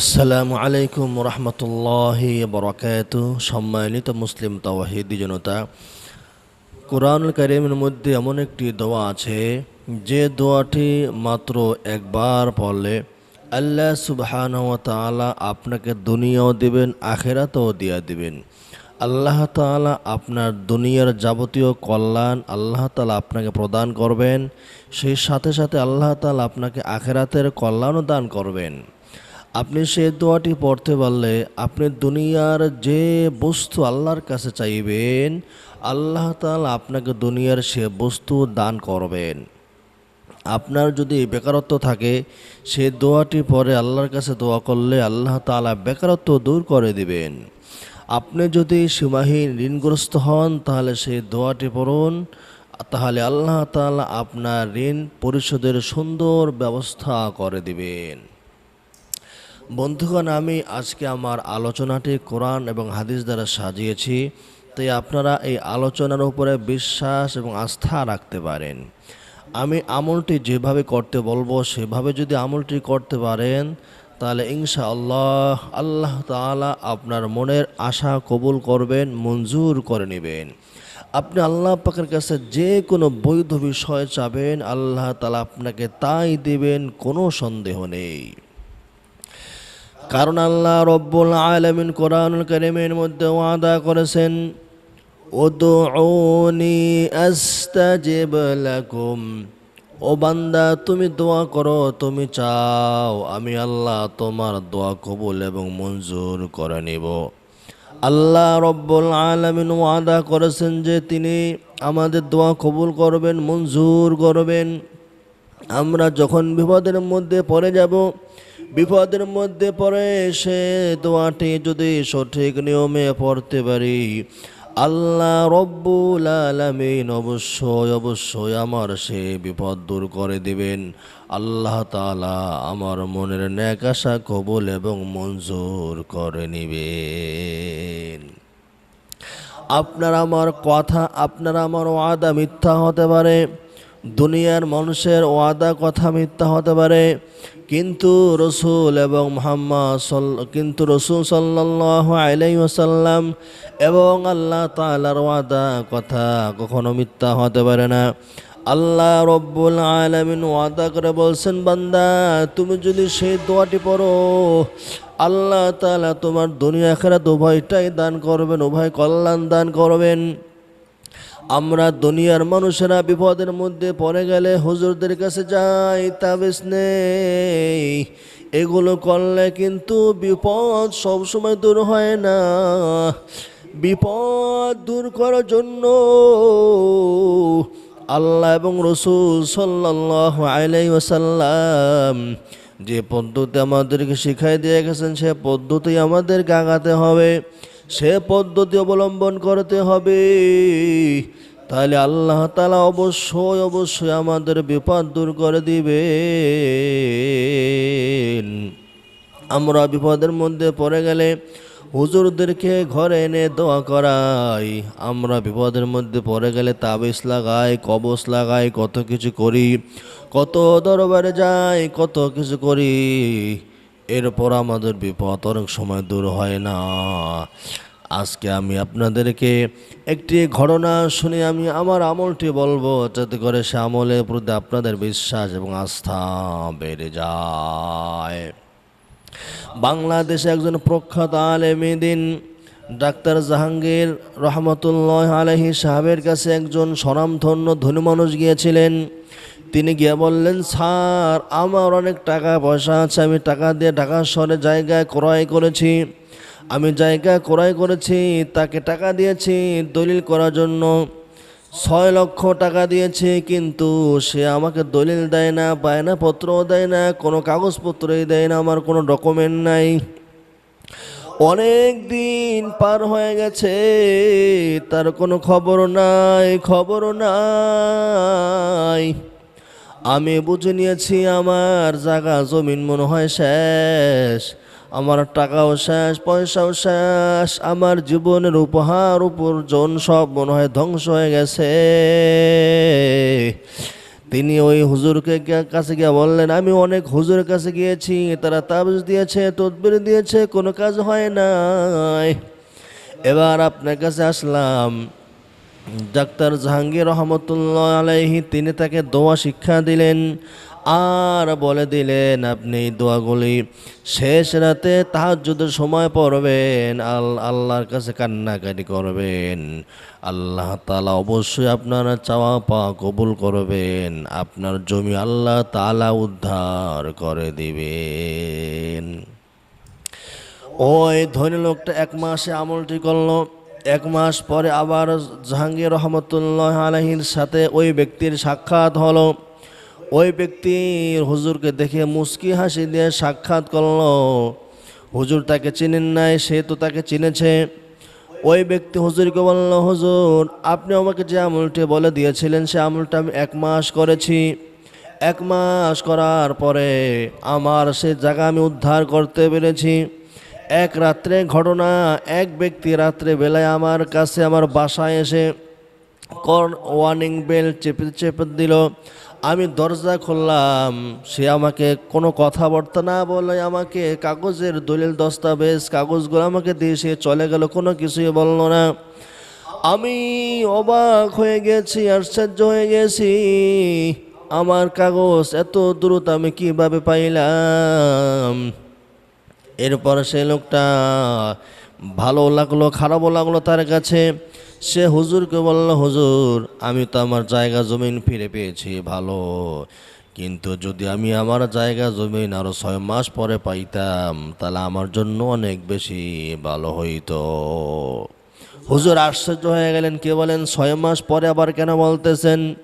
আসসালামু আলাইকুম রহমতুল্লাহি বরকাত সম্মানিত মুসলিম তাওহিদি জনতা, কোরআনুল কারিমের মধ্যে এমন একটি দোয়া আছে, যে দোয়াটি মাত্র একবার পড়লে আল্লাহ সুবহান আপনাকে দুনিয়াও দিবেন, আখেরাতও দিয়া দিবেন। আল্লাহ তাআলা আপনার দুনিয়ার যাবতীয় কল্যাণ আল্লাহ তাআলা আপনাকে প্রদান করবেন, সেই সাথে সাথে আল্লাহ তাআলা আপনাকে আখেরাতের কল্যাণও দান করবেন। আপনি সে দোয়াটি পড়তে পারলে আপনি দুনিয়ার যে বস্তু আল্লাহর কাছে চাইবেন, আল্লাহ তাআলা আপনাকে দুনিয়ার সে বস্তু দান করবেন। আপনার যদি বেকারত্ব থাকে, সে দোয়াটি পরে আল্লাহর কাছে দোয়া করলে আল্লাহ তাআলা বেকারত্ব দূর করে দিবেন। আপনি যদি সীমাহীন ঋণগ্রস্ত হন, তাহলে সেই দোয়াটি পড়ুন। তাহলে আল্লাহ তাআলা আপনার ঋণ পরিশোধের সুন্দর ব্যবস্থা করে দিবেন। বন্ধুগণ, আমি আজকে আমার আলোচনাটি কোরআন এবং হাদিস দ্বারা সাজিয়েছি, তাই আপনারা এই আলোচনার উপরে বিশ্বাস এবং আস্থা রাখতে পারেন। আমি আমলটি যেভাবে করতে বলব, সেভাবে যদি আমলটি করতে পারেন, তাহলে ইনশা আল্লাহ আল্লাহ তাআলা আপনার মনের আশা কবুল করবেন, মঞ্জুর করে নেবেন। আপনি আল্লাহ পাকের কাছে যে কোনো বৈধ বিষয় চাবেন, আল্লাহ তালা আপনাকে তাই দেবেন, কোনো সন্দেহ নেই। কারণ আল্লাহ রব্বুল আলমিন কোরআনুল করিমের মধ্যে ওয়াদা করেছেন ও বান্দা, তুমি দোয়া করো, তুমি চাও, আমি আল্লাহ তোমার দোয়া কবুল এবং মঞ্জুর করে নিব। আল্লাহ রব্বুল আলমিন ওয়াদা করেছেন যে তিনি আমাদের দোয়া কবুল করবেন, মঞ্জুর করবেন। আমরা যখন বিপদের মধ্যে পড়ে যাব বিপদের মধ্যে পড়ে সে দোয়াটি যদি সঠিক নিয়মে পড়তে পারি, আল্লাহ রব্বুল আলমিন অবশ্যই অবশ্যই আমার সে বিপদ দূর করে দিবেন। আল্লাহ তালা আমার মনের ন্যাক আশা কবুল এবং মঞ্জুর করে নিবেন। আপনার আমার কথা, আপনার আমার ওয়াদা মিথ্যা হতে পারে। দুনিয়ার মানুষের ওয়াদা কথা মিথ্যা হতে পারে। কিন্তু রসুল এবং মোহাম্মদ কিন্তু রসুল সাল্লাহ আলাই ওসাল্লাম এবং আল্লাহ তালার ওয়াদা কথা কখনো মিথ্যা হতে পারে না। আল্লাহ রব্বুল আলমিন ওয়াদা করে বলছেন, বান্দা, তুমি যদি সেই দোয়াটি পড়ো, আল্লাহ তালা তোমার দুনিয়া খেরাত উভয়টাই দান করবেন, উভয় কল্যাণ দান করবেন। আমরা দুনিয়ার মানুষেরা বিপদের মধ্যে পড়ে গেলে হুজুরদের কাছে যাই, তাবিজ নেই। এগুলো করলে কিন্তু বিপদ সবসময় দূর হয় না। বিপদ দূর করার জন্য আল্লাহ এবং রসুল সাল্লাহ আলাই ওসাল্লাম যে পদ্ধতি আমাদেরকে শিখাই দিয়ে গেছেন, সে পদ্ধতি আমাদেরকে আগাতে হবে। সে পদ্ধতি অবলম্বন করতে হবে। তাহলে আল্লাহ তালা অবশ্যই অবশ্যই আমাদের বিপদ দূর করে দিবে আমরা বিপদের মধ্যে পড়ে গেলে হুজুরদেরকে ঘরে এনে দোয়া করাই। আমরা বিপদের মধ্যে পড়ে গেলে তাবিজ লাগাই কবচ লাগাই, কত কিছু করি, কত দরবারে যাই, কত কিছু করি। এরপর আমাদের বিপদ অনেক সময় দূর হয় না। আজকে আমি আপনাদেরকে একটি ঘটনা শুনে আমি আমার আমলটি বলব, যাতে করে সে আমলের প্রতি আপনাদের বিশ্বাস এবং আস্থা বেড়ে যায়। বাংলাদেশে একজন প্রখ্যাত আলেমিদিন ডাক্তার জাহাঙ্গীর রহমতুল্লাহ আলহি সাহেবের কাছে একজন স্বনামধন্য ধনী মানুষ গিয়েছিলেন। তিনি গিয়ে বললেন, স্যার, আমার অনেক টাকা পয়সা আছে, আমি টাকা দিয়ে ঢাকা শহরে জায়গায় ক্রয় করেছি। আমি জায়গা ক্রয় করেছি, তাকে টাকা দিয়েছি দলিল করার জন্য। ছয় লক্ষ টাকা দিয়েছে, কিন্তু সে আমাকে দলিল দেয় না বায়না পত্রও দেয় না, কোনো কাগজপত্রই দেয় না, আমার কোনো ডকুমেন্ট নাই। অনেক দিন পার হয়ে গেছে, তার কোনো খবর নাই খবর নাই। আমি বুঝে নিয়েছি আমার জায়গা, জমিন মনে হয় শেষ। আমার টাকাও শেষ, পয়সাও শেষ। আমার জীবনের উপহার, উপার্জন সব মনে হয় ধ্বংস হয়ে গেছে। তিনি ওই হুজুরকে কাছে গিয়ে বললেন, আমি অনেক হুজুরের কাছে গিয়েছি, তারা তাবিজ দিয়েছে, তদবির দিয়েছে, কোনো কাজ হয় নাই। এবার আপনার কাছে আসলাম। ডাক্তার জাহাঙ্গীর রহমতুল্লাহ আলাইহি, তিনি তাকে দোয়া শিক্ষা দিলেন। আর বলে দিলেন, আপনি দোয়াগুলি শেষ রাতে তাহাজ্জুদের সময় পড়বেন। আল, আল্লাহর কাছে কান্নাকাটি করবেন। আল্লাহ তালা অবশ্যই আপনার চাওয়া পাওয়া কবুল করবেন। আপনার জমি আল্লাহ তালা উদ্ধার করে দিবেন। ওই ধনী লোকটা এক মাসে আমলটি করল। এক মাস পরে আবার জাহাঙ্গীর রহমতুল্লাহ আলহির সাথে ওই ব্যক্তির সাক্ষাৎ হলো। ওই ব্যক্তি হুজুরকে দেখে মুস্কি হাসি দিয়ে সাক্ষাৎ করল। হুজুর তাকে চিনেন নাই, সে তো তাকে চিনেছে। ওই ব্যক্তি হুজুরকে বলল, হুজুর, আপনি আমাকে যে আমলটি বলে দিয়েছিলেন, সে আমলটা আমি এক মাস করেছি। এক মাস করার পরে আমার সে জায়গা আমি উদ্ধার করতে পেরেছি। এক রাত্রে ঘটনা, এক ব্যক্তি রাত্রে বেলায় আমার কাছে আমার বাসায় এসে কর্ন ওয়ার্নিং বেল চেপে চেপে দিল, আমি দরজা খুললাম, সে আমাকে কোনো কথাবার্তা না বলে আমাকে কাগজের দলিল দস্তাবেজ, কাগজগুলো আমাকে দিয়ে সে চলে গেল, কোনো কিছুই বলল না। আমি অবাক হয়ে গেছি, আশ্চর্য হয়ে গেছি, আমার কাগজ এত দ্রুত আমি কীভাবে পাইলাম? এরপর সে লোকটা ভালো লাগল, খারাপও লাগল তার কাছে। সে হুজুরকে বলল, হুজুর, আমি তো আমার জায়গা জমিন ফিরে পেয়েছি, ভালো। কিন্তু যদি আমি আমার জায়গা জমিন আরও ছয় মাস পরে পাইতাম, তাহলে আমার জন্য অনেক বেশি ভালো হইতো। হুজুর আশ্চর্য হয়ে গেলেন, কে বলেন, ছয় মাস পরে আবার কেন বলতেছেন?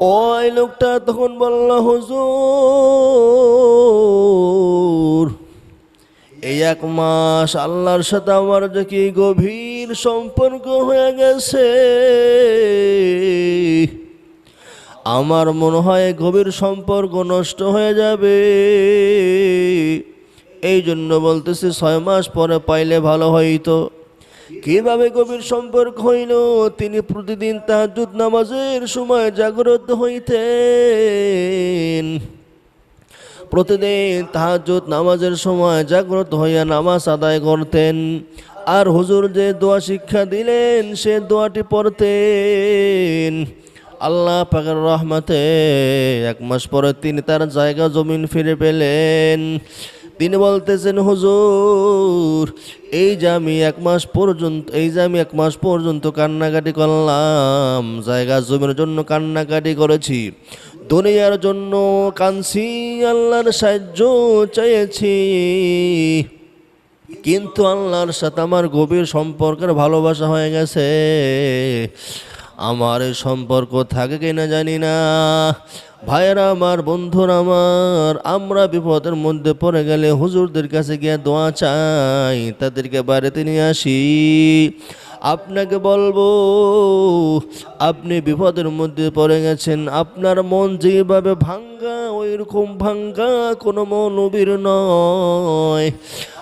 ওই লোকটা তখন বলল, হুজুর এই এক মাস আল্লাহর সাথে আমার যে কি গভীর সম্পর্ক হয়ে গেছে। আমার মনে হয় গভীর সম্পর্ক নষ্ট হয়ে যাবে। এই জন্য বলতেছি ছয় মাস পরে পাইলে ভালো হইতো। কীভাবে গভীর সম্পর্ক হইল? তিনি প্রতিদিন তাহাজুদ নামাজের সময় জাগ্রত হইতেন। প্রতিদিন তাহাজুদ নামাজের সময় জাগ্রত হইয়া নামাজ আদায় করতেন। আর হুজুর যে দোয়া শিক্ষা দিলেন, সে দোয়াটি পড়তেন। আল্লাহ পাকের রহমতে এক মাস পরে তিনি তার জায়গা জমিন ফিরে পেলেন। তিনি বলতেছেন, হুজুর, এই যে আমি এক মাস পর্যন্ত, এই যে আমি এক মাস পর্যন্ত কান্নাকাটি করলাম, জায়গা জমির জন্য কান্নাকাটি করেছি। দুনিয়ার জন্য কানসি আল্লাহর সাহায্য চেয়েছি। কিন্তু আল্লাহর সাথে আমার গভীর সম্পর্কের ভালোবাসা হয়ে গেছে। আমার সম্পর্ক থাকে কিনা জানি না। ভাইয়েরা আমার, বন্ধুরা আমার, আমরা বিপদের মধ্যে পড়ে গেলে হুজুরদের কাছে গিয়ে দোয়া চাই, তাদেরকে বাড়িতে নিয়ে আসি। আপনাকে বলব, আপনি বিপদের মধ্যে পড়ে গেছেন, আপনার মন যেভাবে ভাঙ্গা, ওইরকম ভাঙ্গা কোনো মনবীর নয়।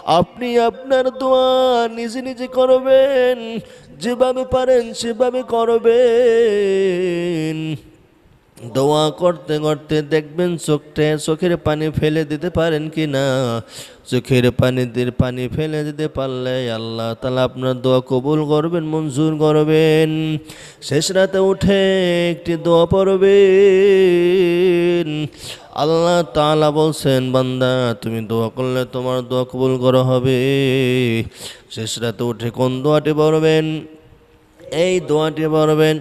আপনি আপনার দোয়া নিজে নিজে করবেন, যেভাবে পারেন সেভাবে করবেন। দোয়া করতে করতে দেখবেন চোখটা চোখের পানি ফেলে দিতে পারেন কি না? চোখের পানি দিয়ে পানি ফেলে দিতে পারলে আল্লাহ তালা আপনার দোয়া কবুল করবেন, মঞ্জুর করবেন। শেষ রাতে উঠে একটি দোয়া পড়বেন। আল্লাহ তালা বলছেন, বান্দা, তুমি দোয়া করলে তোমার দোয়া কবুল করা হবে। শেষ রাতে উঠে কোন দোয়াটি পড়বেন? এই দোয়াটি পড়বেন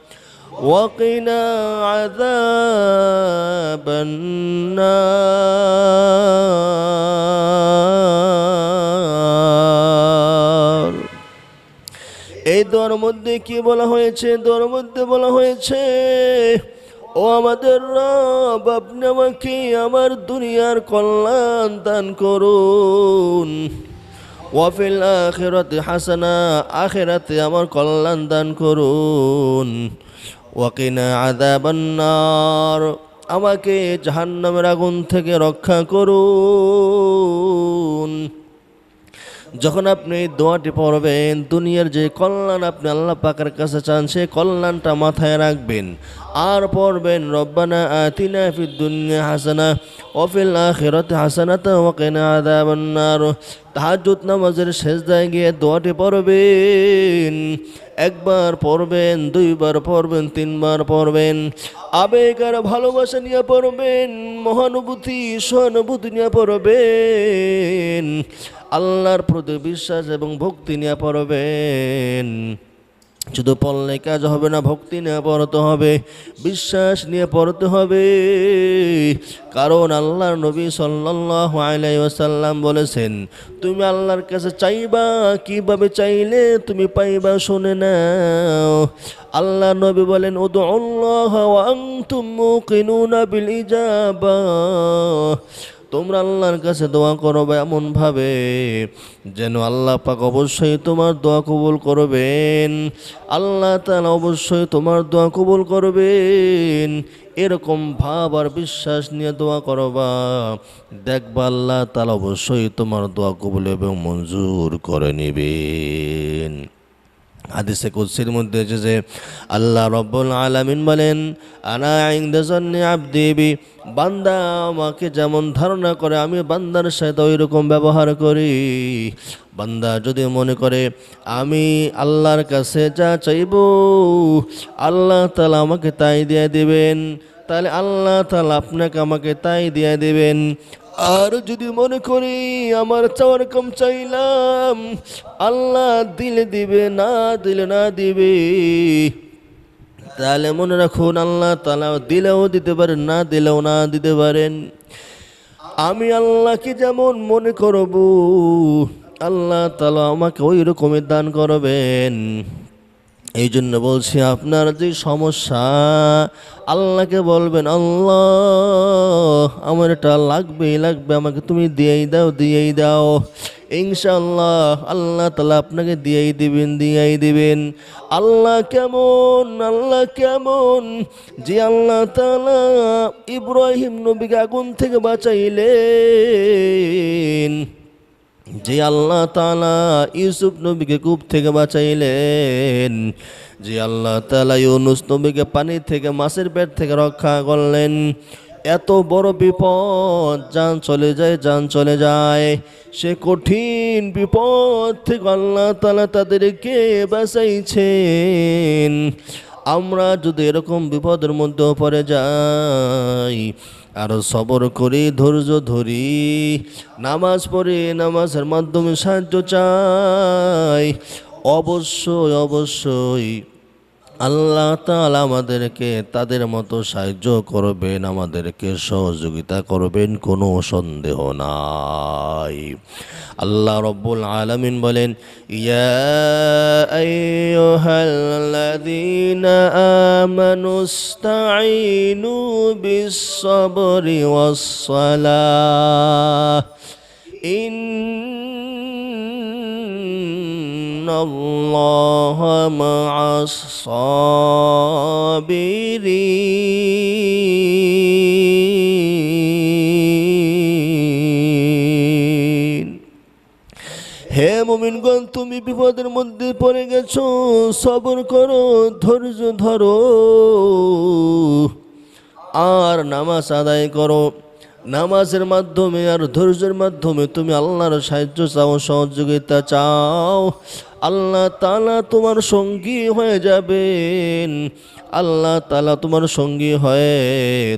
وقنا عذاب النار এই দোয়ার মধ্যে কি বলা হয়েছে দোয়ার মধ্যে বলা হয়েছে ও ও আমাদের রব আপনি আমাকে আমার দুনিয়ার কল্যাণ দান করুন ওয়াফিল আখেরাতে হাসানা আখেরাতে আমার কল্যাণ দান করুন ওয়াকিনা আদাবান্নার আমাকে জাহান্নামের আগুন থেকে রক্ষা করুন। যখন আপনি দোয়াটি পড়বেন, দুনিয়ার যে কল্যাণ আপনি আল্লাহ পাকের কাছে চান সেই কল্যাণটা মাথায় রাখবেন। আর পড়বেন, রব্বানা আতিনা ফিদ দুনিয়া হাসানা ওফিল আখিরাতে হাসানাতা ওয়া কিনা আযাবান নার। তাহাজ্জুদ নামাজের শেষদায় গিয়ে দোয়াটি পড়বেন। একবার পড়বেন, দুইবার পড়বেন, তিনবার পড়বেন। আবেগ আর ভালোবাসা নিয়ে পড়বেন, মহানুভূতি, সহানুভূতি নিয়ে পড়বেন। আল্লাহর প্রতি বিশ্বাস এবং ভক্তি নিয়ে পড়বেন। শুধু পড়লে কাজ হবে না, ভক্তি নিয়ে পড়তে হবে, বিশ্বাস নিয়ে পড়তে হবে। কারণ আল্লাহর নবী সাল্লাল্লাহু আলাইহি ওয়াসাল্লাম বলেছেন, তুমি আল্লাহর কাছে চাইবা, কীভাবে চাইলে তুমি পাইবা শুনে নাও। আল্লাহ নবী বলেন ও উদুল্লাহ ওয়া আনতুম মুকিনুনা বিল ইজাবা। তোমরা আল্লাহর কাছে দোয়া করবে এমনভাবে যেন আল্লাহ পাক অবশ্যই তোমার দোয়া কবুল করবেন। আল্লাহ তাআলা অবশ্যই তোমার দোয়া কবুল করবেন। এরকম ভাব আর বিশ্বাস নিয়ে দোয়া করবা দেখবা আল্লাহ তাআলা অবশ্যই তোমার দোয়া কবুল এবং মঞ্জুর করে নেবেন। হাদিসে কুদসির মধ্যে এসেছে আল্লাহ রব্বুল আলামিন বলেন, আনা ইনদা জন্নি আবদি বান্দা আমাকে যেমন ধারণা করে, আমি বান্দার সাথে ওই রকম ব্যবহার করি। বান্দা যদি মনে করে, আমি আল্লাহর কাছে যা চাইব, আল্লাহ তালা আমাকে তাই দিয়ে দিবেন। তাহলে আল্লাহ তালা আপনাকে আমাকে তাই দিয়ে দিবেন। আর যদি মনে করি আমার চাওয়ার কম চাইলাম, আল্লাহ দিলে দিবে, না দিলে না দিবে। তাহলে মনে রাখুন, আল্লাহ তালা দিলেও দিতে পারেন, না দিলেও না দিতে পারেন। আমি আল্লাহকে যেমন মনে করব, আল্লাহ তালা আমাকে ওই রকমের দান করবেন। এই জন্য বলছি, আপনার যে সমস্যা, আল্লাহকে বলবেন, আল্লাহ, আমার এটা লাগবেই, লাগবে, আমাকে তুমি দিয়েই দাও দিয়েই দাও। ইনশাআল্লাহ, আল্লাহ তালা আপনাকে দিয়েই দিবেন দিয়েই দিবেন। আল্লাহ কেমন আল্লাহ কেমন? যে আল্লাহ তালা ইব্রাহিম নবীকে আগুন থেকে বাঁচাইলেন। যে আল্লাহ তালা ইউসুফ নবীকে কূপ থেকে বাঁচাইলেন, যে আল্লাহ তালা ইউনুস নবীকে পানি থেকে, মাছের পেট থেকে রক্ষা করলেন। এত বড় বিপদ, যান চলে যায়, যান চলে যায়। সে কঠিন বিপদ থেকে আল্লাহ তালা তাদেরকে বাঁচাইছেন। আমরা যদি এরকম বিপদের মধ্যে পড়ে যাই আরও সবর করি ধৈর্য ধরি। নামাজ পড়ে নামাজের মাধ্যমে সাহায্য চাই। অবশ্যই অবশ্যই আল্লাহ তাআলা আমাদেরকে তাদের মতো সাহায্য করবেন, আমাদেরকে সহযোগিতা করবেন, কোনো সন্দেহ নাই। আল্লাহ রব্বুল আলামিন বলেন, ইয়া বিস-সাবরি ওয়াস-সালাহ ইন الله مع الصابرين হে মুমিনগণ তুমি বিপদের মধ্যে পড়ে গেছো সবর করো ধৈর্য ধরো আর নামাজ আদায় করো নামাজের মাধ্যমে আর ধৈর্যের মাধ্যমে তুমি আল্লাহর সাহায্য চাও সহযোগিতা চাও আল্লাহ তালা তোমার সঙ্গী হয়ে যাবেন। আল্লাহ তালা তোমার সঙ্গী হয়ে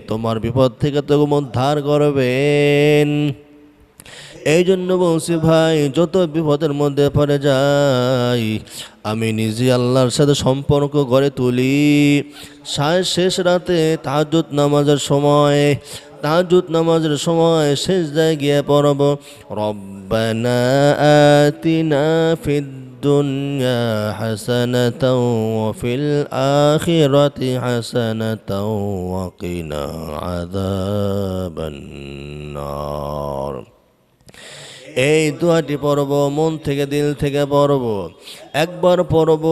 তোমার বিপদ থেকে তুমি উদ্ধার করবেন। এই জন্য বলছি ভাই, যত বিপদের মধ্যে পড়ে যাই, আমি নিজে আল্লাহর সাথে সম্পর্ক গড়ে তুলি। শেষ রাতে তাহাজুদ নামাজের সময় তাহাজুদ নামাজের সময় শেষ জায়গায় গিয়ে পড়ব। রব্বানা আতিনা ফিদ الدنيا حسنة وفي الآخرة حسنة وقنا عذاب النار এই দোয়াটি পড়ব মন থেকে দিল থেকে পড়ব একবার পড়ব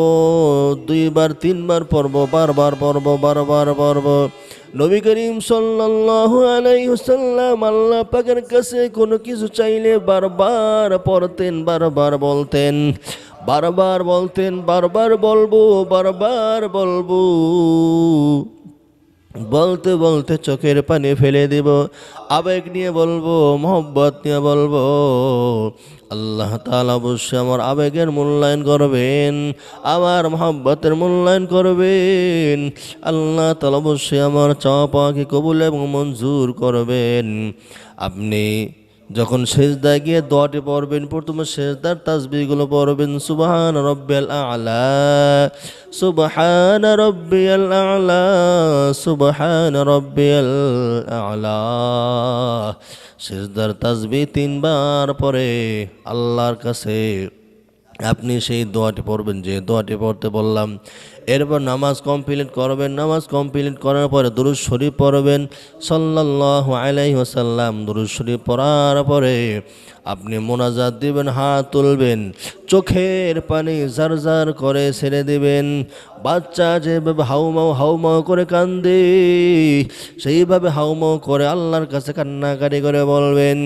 দুইবার তিনবার পড়ব বারবার পড়ব বারবার পড়ব নবী করিম সাল্লাল্লাহু আলাইহি ওয়াসাল্লাম আল্লাহ পাকের কাছে কোনো কিছু চাইলে বারবার পড়তেন বারবার বলতেন বারবার বলতেন, বারবার বলব বারবার বলব। বলতে বলতে চোখের পানি ফেলে দিব, আবেগ নিয়ে বলব, মোহব্বত নিয়ে বলব। আল্লাহ তালা অবশ্যই আমার আবেগের মূল্যায়ন করবেন, আমার মোহব্বতের মূল্যায়ন করবেন। আল্লাহ তালা অবশ্যই আমার চাওয়া পাওয়াকে কবুল এবং মঞ্জুর করবেন। আপনি যখন শেষদায় গিয়ে দোয়াটি পড়বেন, প্রথমে শেষদার তাসবিগুলো পড়বেন, সুবহান রব্বিয়াল আলা, সুবহান রব্বিয়াল আলা, সুবহান রব্বিয়াল আলা। শেষদার তাসবি তিনবার পরে আল্লাহর কাছে আপনি সেই দোয়াটি পড়বেন, যে দোয়াটি পড়তে বললাম এরপর নামাজ কমপ্লিট করবেন, নামাজ কমপ্লিট করার পরে দুরুজ শরীফ পড়বেন সাল্লাহ আলাইহি ওয়াসাল্লাম দুরুজ শরীফ পড়ার পরে আপনি মোনাজাত দিবেন, হাত তুলবেন, চোখের পানি জার জার করে ছেড়ে দিবেন, বাচ্চা যেভাবে হাউমাউ হাউমাউ করে কান্দে, সেইভাবে হাউমাউ করে আল্লাহর কাছে কান্নাকারি করে বলবেন,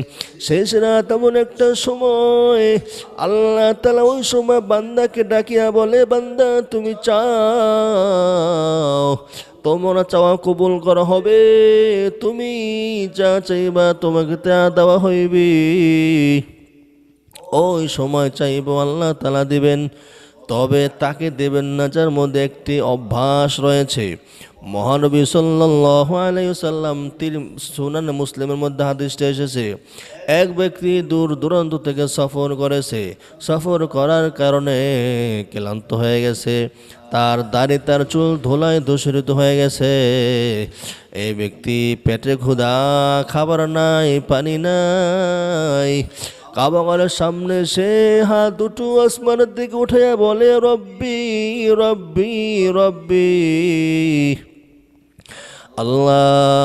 শেষ রাত এমন একটা সময়, আল্লাহ তালা ওই সময় বান্দাকে ডাকিয়া বলে, বান্দা, তুমি চাও তোমার চাওয়া কবুল করা হবে। তুমি যা চাইবা তোমাকে তা দেওয়া হইবে। ওই সময় চাইব আল্লাহ তালা দিবেন, তবে তাকে দেবেন না যার মধ্যে একটি অভ্যাস রয়েছে। মহানবী আলাইসাল্লাম তির সুনান মুসলিমের মধ্যে হাদিসটা এসেছে। এক ব্যক্তি দূর দূরান্ত থেকে সফর করেছে। সফর করার কারণে ক্লান্ত হয়ে গেছে। তার দাড়ি তার চুল ধোলায় দূষিত হয়ে গেছে। এই ব্যক্তি পেটে ক্ষুধা, খাবার নাই, পানি নাই। কাবাগরের সামনে সে হাত দুটো আসমানের দিকে উঠে বলে, রব্বি রব্বি রব্বি। আল্লাহ,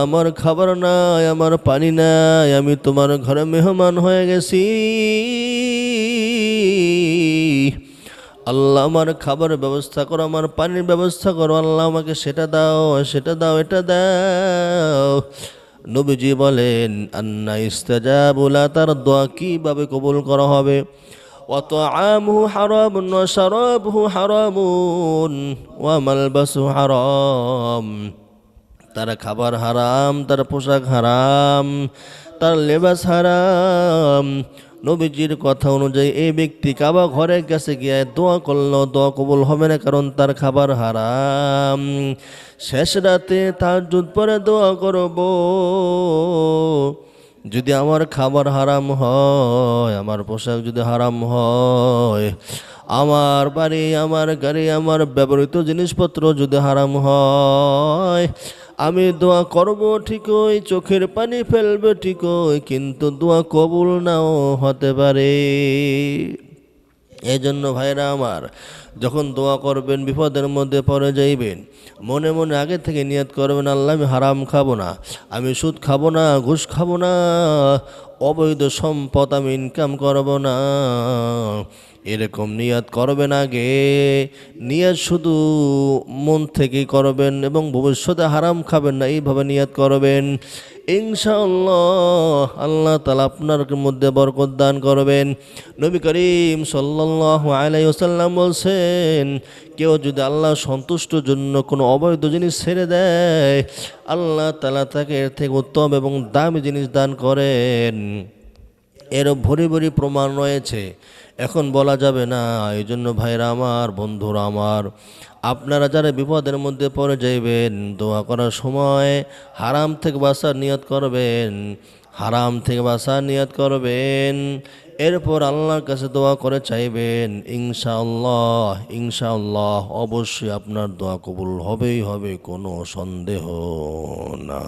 আমার খাবার নাই, আমার পানি নাই, আমি তোমার ঘরে মেহমান হয়ে গেছি। আল্লাহ, আমার খাবারের ব্যবস্থা করো, আমার পানির ব্যবস্থা করো। আল্লাহ, আমাকে সেটা দাও সেটা দাও, এটা দাও। নবীজি বলেন, আন্না ইস্তাজাবুলা তার দোয়া কীভাবে কবুল করা হবে? অত আমহু হারাম সারাবহু হারামুন ওয়ামালবাসু হারাম তার খাবার হারাম, তার পোশাক হারাম, তার লেবাস হারাম। নবীজির কথা অনুযায়ী এই ব্যক্তি কাবা ঘরের কাছে গিয়ে দোয়া করল, দোয়া কবুল হবে না কারণ তার খাবার হারাম। শেষ রাতে তার দুধ পরে দোয়া করব। যদি আমার খাবার হারাম হয়, আমার পোশাক যদি হারাম হয়, আমার বাড়ি, আমার গাড়ি, আমার ব্যবহৃত জিনিসপত্র যদি হারাম হয় আমি দোয়া করব ঠিকই, চোখের পানি ফেলবে ঠিকই, কিন্তু দোয়া কবুল নাও হতে পারে। এই জন্য ভাইরা আমার, যখন দোয়া করবেন, বিপদের মধ্যে পড়ে যাইবেন, মনে মনে আগে থেকে নিয়ত করবেন, আল্লাহ আমি হারাম খাব না, আমি সুদ খাব না, ঘুষ খাব না, অবৈধ সম্পদ আমি ইনকাম করব না। এরকম নিয়াত করবেন আগে। নিয়াত শুধু মন থেকেই করবেন এবং ভবিষ্যতে হারাম খাবেন না, এইভাবে নিয়াত করবেন। ইনশাআল্লাহ আল্লাহ তালা আপনার মধ্যে বরকত দান করবেন। নবী করিম সাল্লাহ আলাই ওসাল্লাম বলছেন, কেউ যদি আল্লাহ সন্তুষ্টর জন্য কোনো অবৈধ জিনিস ছেড়ে দেয়, আল্লাহ তালা তাকে এর থেকে উত্তম এবং দামি জিনিস দান করেন। এর ভরি ভরি প্রমাণ রয়েছে। এখন বলা যাবে না, এই জন্য ভাইরা আমার, বন্ধুরা আমার, আপনারা যারা বিপদের মধ্যে পড়ে যাইবেন, দোয়া করার সময় হারাম থেকে বাসার নিয়ত করবেন, হারাম থেকে বাসার নিয়ত করবেন, এরপর আল্লাহর কাছে দোয়া করে চাইবেন, ইনশাআল্লাহ ইনশাআল্লাহ, অবশ্যই আপনার দোয়া কবুল হবেই হবে, কোনো সন্দেহ না